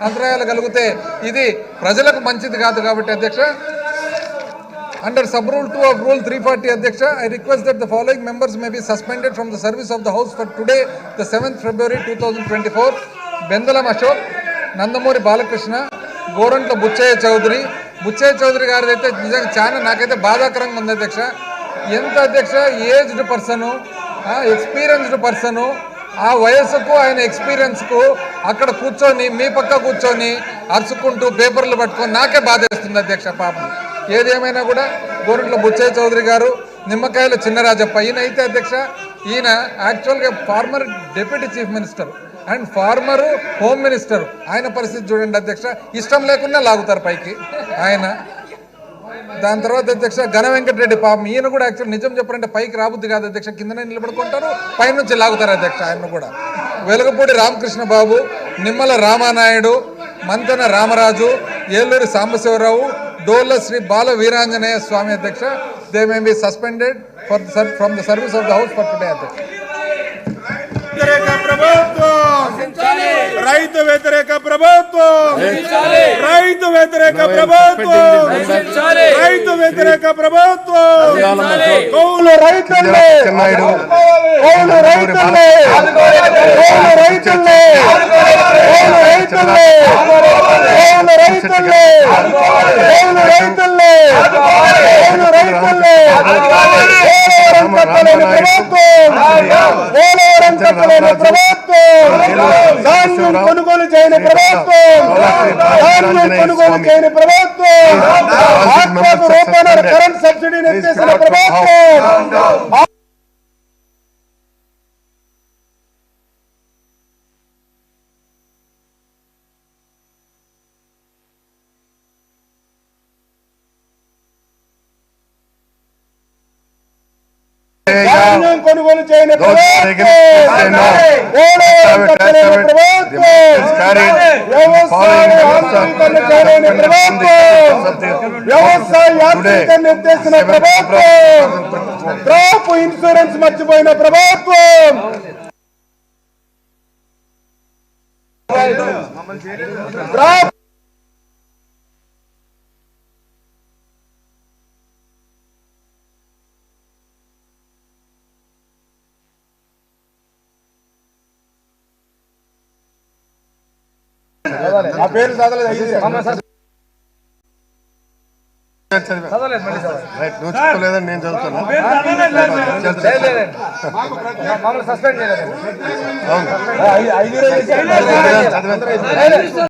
అంతరాయాలు కలిగితే ఇది ప్రజలకు మంచిది కాదు కాబట్టి అధ్యక్ష. Under sub rule two of rule three forty అధ్యక్ష I request that the following members may be suspended from the service of the house for today the seventh February two thousand twenty four Bendalam Ashok Nandamuri Balakrishna Gorantla Butchaiah Chowdary Butchaiah Chowdary గారిది అయితే నిజంగా చాలా నాకైతే బాధాకరంగా ఉంది అధ్యక్ష. ఎంత అధ్యక్ష? ఏజ్డ్ పర్సను ఎక్స్పీరియన్స్డ్ పర్సను ఆ వయస్సుకు ఆయన ఎక్స్పీరియన్స్కు అక్కడ కూర్చొని మీ పక్క కూర్చొని అరుచుకుంటూ పేపర్లు పట్టుకొని నాకే బాధేస్తుంది అధ్యక్ష పాపం. ఏదేమైనా కూడా గోరంట్ల బుచ్చయ్య చౌదరి గారు నిమ్మకాయల చిన్నరాజప్ప ఈయన అయితే అధ్యక్ష ఈయన యాక్చువల్గా former deputy chief minister and former home minister. ఆయన పరిస్థితి చూడండి అధ్యక్ష ఇష్టం లేకుండా లాగుతారు పైకి. ఆయన దాని తర్వాత అధ్యక్ష ఘన వెంకటరెడ్డి పాపం ఈయన కూడా యాక్చువల్ నిజం చెప్పాలంటే పైకి రాబుద్ది కాదు అధ్యక్ష కిందనే నిలబడుకుంటారు పైనుంచి లాగుతారు అధ్యక్ష ఆయన కూడా. వెలుగపూడి రామకృష్ణ బాబు నిమ్మల రామానాయుడు మంతెన రామరాజు ఏలూరి సాంబశివరావు డోల్ల శ్రీ బాల వీరాంజనేయ స్వామి అధ్యక్ష they may be suspended for from the service of the house for today అధ్యక్ష. రైతు వ్యతిరేక ప్రభుత్వం! రైతు వ్యతిరేక ప్రభుత్వం! రైతు వ్యతిరేక ప్రభుత్వం కౌలు రైతుల్ని కౌలు రైతుల్ని కౌలు రైతుల్ని కౌలు రైతుల్ని కౌలు రైతుల్ని కౌలు పోలవరం కట్టలేని ప్రభుత్వం. పోలవరం కట్టలేని ప్రభుత్వం. ధాన్యం కొనుగోలు చేయని ప్రభుత్వం. ధాన్యం కొనుగోలు చేయని ప్రభుత్వం. ఆత్మకు రూపాయల కరెంట్ సబ్సిడీని ఎత్తేసిన ప్రభుత్వం. ధాన్యం కొనుగోలు చేయని వ్యవసాయ యాంత్రీకరణ ఎత్తేసిన ప్రభుత్వం. క్రాప్ ఇన్సూరెన్స్ మర్చిపోయిన ప్రభుత్వం. క్రాప్ నా పేరు చదవలేదు రైట్ నువ్వు నేను చదువుతాను మమ్మల్ని సస్పెండ్ చేయలేదు. అవును. ఐదు రోజులు చదివాను